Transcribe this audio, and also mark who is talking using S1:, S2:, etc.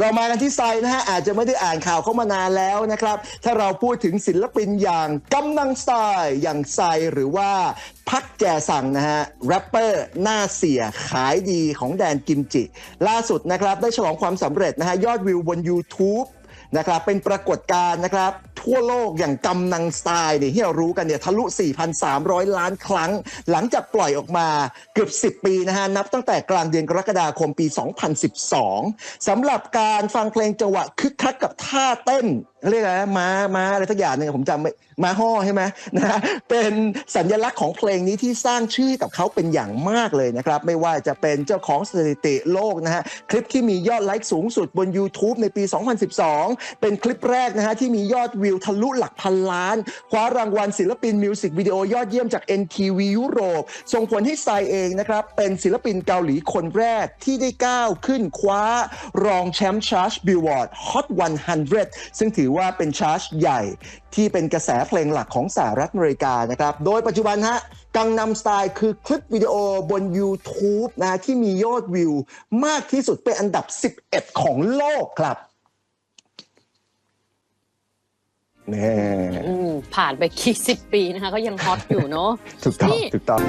S1: เรามากันที่ไซนะฮะอาจจะไม่ได้อ่านข่าวเข้ามานานแล้วนะครับ ถ้าเราพูดถึงศิลปินอย่างกำนังสไตล์อย่างไซหรือว่าพักแจสังนะฮะแรปเปอร์หน้าเสียขายดีของแดนกิมจิ ล่าสุดนะครับได้ฉลองความสำเร็จนะฮะยอดวิวบน YouTube นะครับเป็นปรากฏการณ์นะครับ ทั่วโลกอย่างกำนังสไตล์เนี่ยที่เรารู้กันเนี่ยทะลุ 4,300 ล้านครั้ง หลังจากปล่อยออกมาเกือบ 10 ปีนะฮะ นับตั้งแต่กลางเดือนกรกฎาคมปี 2012สำหรับการฟังเพลงจังหวะคึกคักกับท่าเต้นเรียกอะไรนะม้าม้าอะไรทักอย่างหนึงผมจำไม่ม้าห่อใช่ไหมนะเป็นสัญลักษณ์ของเพลงนี้ที่สร้างชื่อให้กับเขาเป็นอย่างมากเลยนะครับ ไม่ว่าจะเป็นเจ้าของสถิติโลกนะฮะคลิปที่มียอดไลค์สูงสุดบน YouTube ในปี 2012 เป็นคลิปแรกนะฮะที่มียอดวิวทะลุหลักพันล้าน คว้ารางวัลศิลปินมิวสิกวิดีโอยอดเยี่ยมจาก NTV ยุโรป ส่งผลให้ไซเองนะครับเป็นศิลปินเกาหลีคนแรกที่ได้ก้าวขึ้นคว้ารองแชมป์ชาร์ตบิลวอร์ด Hot 100 ซึ่งถือว่าเป็นชาร์ตใหญ่ที่เป็นกระแสเพลงหลักของสหรัฐอเมริกานะครับ โดยปัจจุบันฮะกังนำสไตล์คือคลิปวิดีโอบน YouTube นะฮะที่มียอดวิวมากที่สุดเป็นอันดับ 11 ของโลกครับ นี่
S2: อืมผ่านไปกี่สิบปีนะคะ ก็ยังฮอตอยู่เนาะ
S1: ถูกต้อง
S2: นี่
S1: ถูกต้อง